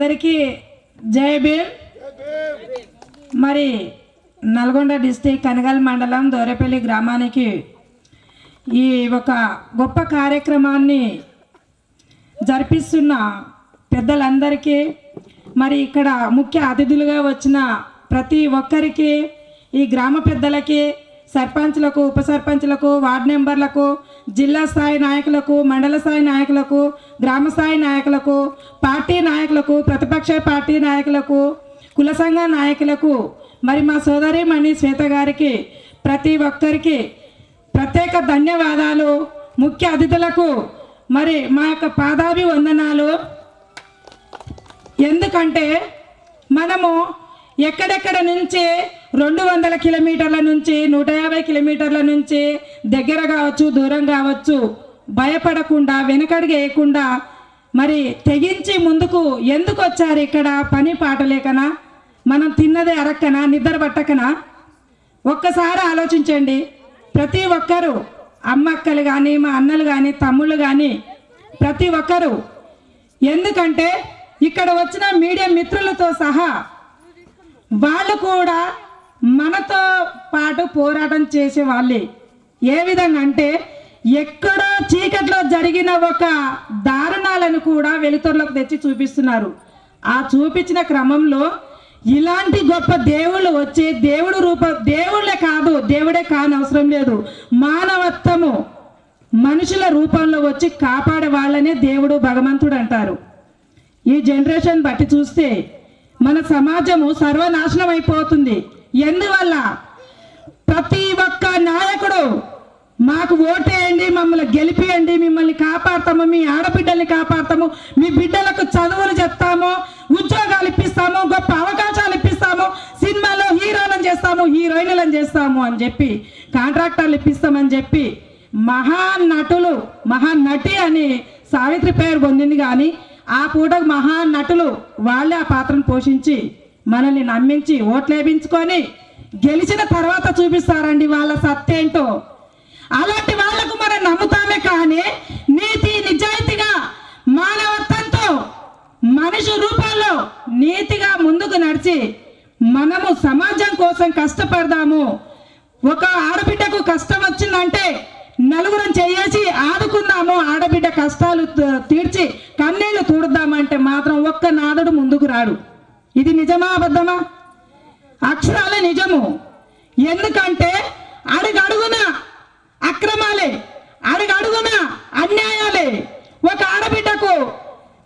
అందరికీ జై భీమ్. మరి నల్గొండ డిస్టిక్ కనగల్ మండలం దోరేపల్లి గ్రామానికి ఈ ఒక గొప్ప కార్యక్రమాన్ని జరిపిస్తున్న పెద్దలందరికీ మరి ఇక్కడ ముఖ్య అతిథులుగా వచ్చిన ప్రతి ఒక్కరికి ఈ గ్రామ పెద్దలకి సర్పంచ్లకు ఉప సర్పంచ్లకు వార్డు మెంబర్లకు జిల్లా స్థాయి నాయకులకు మండల స్థాయి నాయకులకు గ్రామ స్థాయి నాయకులకు పార్టీ నాయకులకు ప్రతిపక్ష పార్టీ నాయకులకు కుల సంఘ నాయకులకు మరి మా సోదరి మణి శ్వేత గారికి ప్రతి ఒక్కరికి ప్రత్యేక ధన్యవాదాలు. ముఖ్య అతిథులకు మరి మా యొక్క పాదాభి వందనాలు ఎందుకంటే మనము ఎక్కడెక్కడ నుంచి రెండు వందల కిలోమీటర్ల నుంచి నూట యాభై కిలోమీటర్ల నుంచి దగ్గర కావచ్చు దూరం కావచ్చు భయపడకుండా వెనకడుగు వేయకుండా మరి తెగించి ముందుకు ఎందుకు వచ్చారు ఇక్కడ? పని పాట లేకనా? మనం తిన్నదే అరక్కనా? నిద్ర పట్టకనా? ఒక్కసారి ఆలోచించండి. ప్రతి ఒక్కరు అమ్మక్కలు కానీ మా అన్నలు కానీ తమ్ముళ్ళు కానీ ప్రతి ఒక్కరు ఎందుకంటే ఇక్కడ వచ్చిన మీడియా మిత్రులతో సహా వాళ్ళు కూడా మనతో పాటు పోరాటం చేసే వాళ్ళే. ఏ విధంగా అంటే ఎక్కడో చీకట్లో జరిగిన ఒక దారుణాలను కూడా వెలుతురులోకి తెచ్చి చూపిస్తున్నారు. ఆ చూపించిన క్రమంలో ఇలాంటి గొప్ప దేవుళ్ళు వచ్చి దేవుడు రూప దేవుళ్ళే కాదు దేవుడే కాని అవసరం లేదు. మానవత్వము మనుషుల రూపంలో వచ్చి కాపాడే వాళ్ళనే దేవుడు భగవంతుడు అంటారు. ఈ జనరేషన్ బట్టి చూస్తే మన సమాజము సర్వనాశనం అయిపోతుంది. ఎందువల్ల? ప్రతి ఒక్క నాయకుడు మాకు ఓటేయండి మమ్మల్ని గెలిపియండి మిమ్మల్ని కాపాడతాము మీ ఆడబిడ్డల్ని కాపాడతాము మీ బిడ్డలకు చదువులు చెప్తాము ఉద్యోగాలు ఇప్పిస్తాము గొప్ప అవకాశాలు ఇప్పిస్తాము సినిమాలో హీరోలను చేస్తాము హీరోయిన్లను చేస్తాము అని చెప్పి కాంట్రాక్టర్లు ఇప్పిస్తామని చెప్పి మహానటులు మహానటి అని సావిత్రి పేరు పొందింది కానీ ఆ పూటకు మహానటులు వాళ్ళే ఆ పాత్రను పోషించి మనల్ని నమ్మించి ఓట్లేపించుకొని గెలిచిన తర్వాత చూపిస్తారండి వాళ్ళ సత్తేంటో అలాంటి వాళ్ళకు మనం నమ్ముతామే కానీ నీతి నిజాయితీగా మానవత్వంతో మనిషి రూపంలో నీతిగా ముందుకు నడిచి మనము సమాజం కోసం కష్టపడదాము. ఒక ఆడబిడ్డకు కష్టం వచ్చిందంటే నలుగురం చేసి ఆదుకుందాము. ఆడబిడ్డ కష్టాలు తీర్చి కన్నీళ్ళు తూడుద్దామంటే మాత్రం ఒక్క నాదుడు ముందుకు రాడు. ఇది నిజమా అబద్ధమా? అక్షరాలే నిజము. ఎందుకంటే అడుగడుగున అక్రమాలే అడుగడుగున అన్యాయాలే. ఒక ఆడబిడ్డకు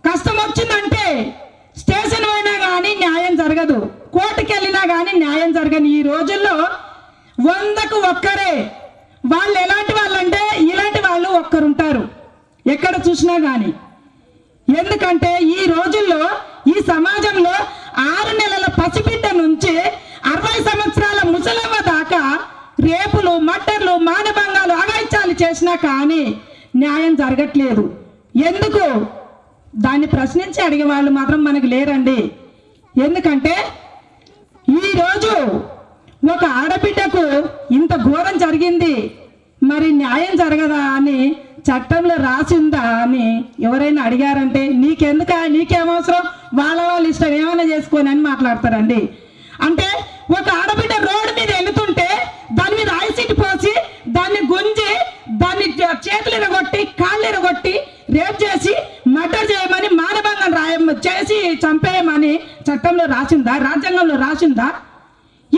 కష్టం వచ్చిందంటే స్టేషన్ పోయినా కానీ న్యాయం జరగదు. కోర్టుకి వెళ్ళినా కానీ న్యాయం జరగని ఈ రోజుల్లో వందకు ఒక్కరే వాళ్ళు ఎలాంటి వాళ్ళంటే ఇలాంటి వాళ్ళు ఒక్కరుంటారు. ఎక్కడ చూసినా కానీ ఎందుకంటే ఈ రోజుల్లో ఈ సమాజంలో ఆరు నెలల పసిబిడ్డ నుంచి అరవై సంవత్సరాల ముసలమ్మ దాకా రేపులు మట్టర్లు మానభంగాలు అగాయిత్యాలు చేసినా కానీ న్యాయం జరగట్లేదు. ఎందుకు? దాన్ని ప్రశ్నించి అడిగే వాళ్ళు మాత్రం మనకు లేరండి. ఎందుకంటే ఈరోజు ఒక ఆడబిడ్డకు ఇంత ఘోరం జరిగింది. మరి న్యాయం జరగదా అని చట్టంలో రాసిందా అని ఎవరైనా అడిగారంటే నీకెందుక? నీకేమవసరం వాళ్ళ వాళ్ళ ఇష్టం ఏమైనా చేసుకొని అని మాట్లాడతారండి. అంటే ఒక ఆడబిడ్డ రోడ్డు మీద వెళుతుంటే దాని మీద ఐసిట్ పోసి దాన్ని గుంజి దాన్ని చేతులు ఎరగొట్టి కాళ్ళు ఎరగొట్టి రేప్ చేసి మర్డర్ చేయమని మానభంగం రాయ చేసి చంపేయమని చట్టంలో రాసిందా? రాజ్యాంగంలో రాసిందా?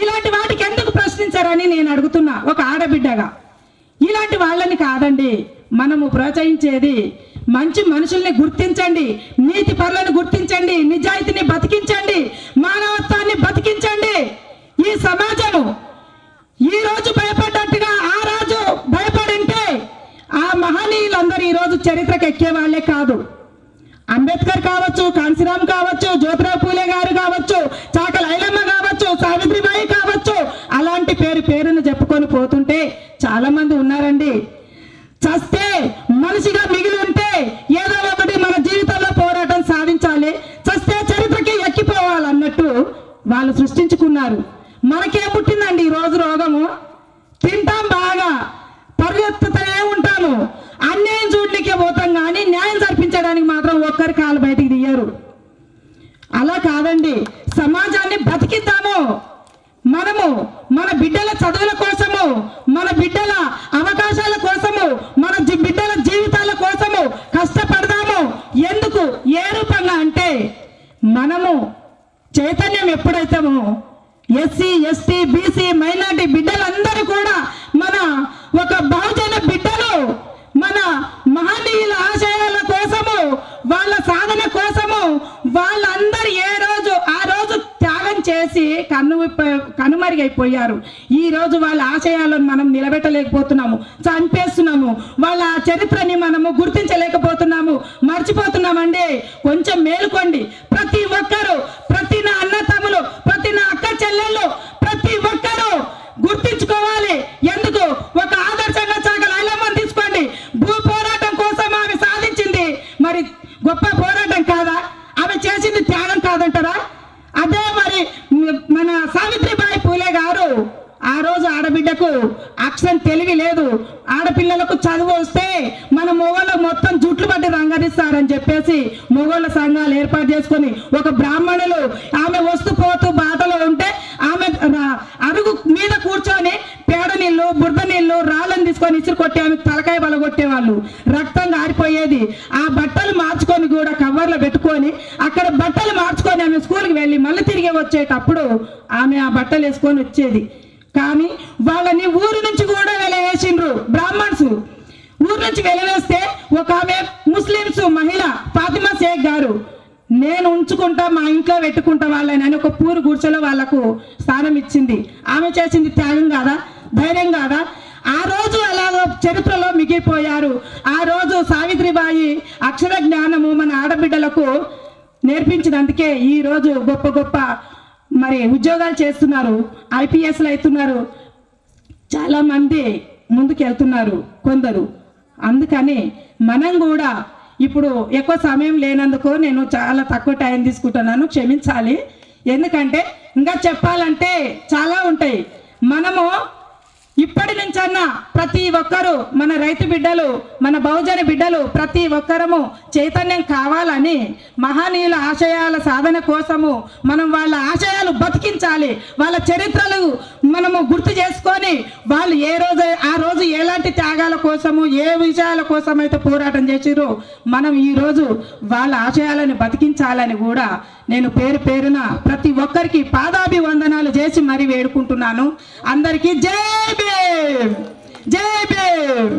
ఇలాంటి వాటికి ఎందుకు ప్రశ్నించారని నేను అడుగుతున్నా ఒక ఆడబిడ్డగా. ఇలాంటి వాళ్ళని కాదండి మనము ప్రోత్సహించేది మంచి మనుషుల్ని గుర్తించండి నీతి పరులను గుర్తించండి నిజాయితీని బతికించండి మానవత్వాన్ని బతికించండి. ఈ సమాజము ఈ రోజు భయపడ్డట్టుగా ఆ రాజు భయపడింటే ఆ మహనీయులందరూ ఈ రోజు చరిత్రకు ఎక్కే వాళ్ళే కాదు. అంబేద్కర్ కావచ్చు కాంశీరామ్ కావచ్చు జ్యోతిరావు పూలే గారు కావచ్చు చాకల కావచ్చు సావిత్రిబాయి కావచ్చు అలాంటి పేరు పేరును చెప్పుకొని పోతుంటే చాలా మంది ఉన్నారండి చస్తే మనిషిగా మిగిలి ఉంటే ఏదో ఒకటి మన జీవితంలో పోరాటం సాధించాలి చస్తే చరిత్రకి ఎక్కిపోవాలన్నట్టు వాళ్ళు సృష్టించుకున్నారు మనకేం పుట్టిందండి ఈరోజు రోజు రోగము? తింటాం బాగా. పరుగెత్తుతూనే ఉంటాము. అన్యాయం చూడలికే పోతాం కానీ న్యాయం జరిపించడానికి మాత్రం ఒక్కరి కాలు బయటికి తీయరు. అలా కాదండి. సమాజాన్ని బతికిద్దాము. మనము మన బిడ్డల చదువుల కోసము మన బిడ్డల అవకాశాల కోసము మన బిడ్డల జీవితాల కోసము కష్టపడదాము. ఎందుకు? ఏ రూపంగా అంటే మనము చైతన్యం ఎప్పుడైతామో ఎస్సీ ఎస్టీ బీసీ మైనార్టీ బిడ్డలందరూ కూడా మన ఒక బహుజన బిడ్డలు మన మహనీయుల ఆశయాల కోసము వాళ్ళ సాధన కోసము వాళ్ళందరూ ఏ రోజు ఆ రోజు త్యాగం చేసి కన్ను కనుమరుగైపోయారు. ఈ రోజు వాళ్ళ ఆశయాలను మనం నిలబెట్టలేకపోతున్నాము చంపేస్తున్నాము వాళ్ళ చరిత్రని మనము గుర్తించలేకపోతున్నాము మర్చిపోతున్నామండి. కొంచెం మేలుకోండి. ప్రతి ఒక్కరూ ప్రతి నా ప్రతి నా అక్క చెల్లెళ్ళు ప్రతి ఒక్కరు గుర్తించుకోవాలి. ఎందుకు? ఒక ఆదర్శంగా సాగల ఐలమ్మని తీసుకోండి. భూ పోరాటం కోసం ఆమె సాధించింది. మరి గొప్ప పోరాటం కాదా? ఆమె చేసింది త్యాగం కాదంటారా? అదే మరి మన సావిత్రిబాయి పూలే గారు ఆ రోజు ఆడబిడ్డకు అక్షరం తెలివి లేదు. ఆడపిల్లలకు చదువు వస్తే మన మొగోళ్ళకు మొత్తం జుట్లు పట్టి రంగరిస్తారని చెప్పేసి మొగోళ్ళ సంఘాలు ఏర్పాటు చేసుకొని ఒక బ్రాహ్మణులు ఆమె వస్తూ పోతూ బాధలో ఉంటే ఆమె అరుగు మీద కూర్చొని పేడ నీళ్ళు బురద నీళ్ళు రాళ్ళని తీసుకొని ఇసురు కొట్టి ఆమె తలకాయ బలగొట్టేవాళ్ళు రక్తం గారిపోయేది. ఆ బట్టలు మార్చుకొని కూడా కవర్లో పెట్టుకొని అక్కడ బట్టలు మార్చుకొని ఆమె స్కూల్కి వెళ్ళి మళ్ళీ తిరిగి వచ్చేటప్పుడు ఆమె ఆ బట్టలు వేసుకొని వచ్చేది. కానీ వాళ్ళని ఊరు నుంచి కూడా వెలవేసిండ్రు బ్రాహ్మణ్స్. ఊరు నుంచి వెలవేస్తే ఒక ఆమె ముస్లిమ్స్ మహిళ ఫాతిమా షేక్ గారు నేను ఉంచుకుంటా మా ఇంట్లో పెట్టుకుంటా వాళ్ళని అని ఒక పూరు గుడిసెలో వాళ్ళకు స్థానం ఇచ్చింది. ఆమె చేసింది త్యాగం కాదా? ధైర్యం కాదా? ఆ రోజు అలాగో చరిత్రలో మిగిలిపోయారు. ఆ రోజు సావిత్రిబాయి అక్షర జ్ఞానము మన ఆడబిడ్డలకు నేర్పించినందుకే ఈ రోజు గొప్ప గొప్ప మరి ఉద్యోగాలు చేస్తున్నారు ఐపీఎస్లు అవుతున్నారు. చాలామంది ముందుకు వెళ్తున్నారు కొందరు. అందుకని మనం కూడా ఇప్పుడు ఎక్కువ సమయం లేనందుకు నేను చాలా తక్కువ టైం తీసుకుంటున్నాను క్షమించాలి. ఎందుకంటే ఇంకా చెప్పాలంటే చాలా ఉంటాయి. మనము ఇప్పటి నుంచన్నా ప్రతి ఒక్కరూ మన రైతు బిడ్డలు మన బహుజన బిడ్డలు ప్రతి ఒక్కరము చైతన్యం కావాలని మహనీయుల ఆశయాల సాధన కోసము మనం వాళ్ళ ఆశయాలు బతికించాలి. వాళ్ళ చరిత్రలు మనము గుర్తు చేసుకొని వాళ్ళు ఏ రోజు ఆ రోజు ఎలాంటి త్యాగాల కోసము ఏ విషయాల కోసం అయితే పోరాటం చేసిరో మనం ఈ రోజు వాళ్ళ ఆశయాలను బతికించాలని కూడా నేను పేరు పేరున ప్రతి ఒక్కరికి పాదాభివందనాలు చేసి మరీ వేడుకుంటున్నాను. అందరికీ జై భీమ్! జై భీమ్!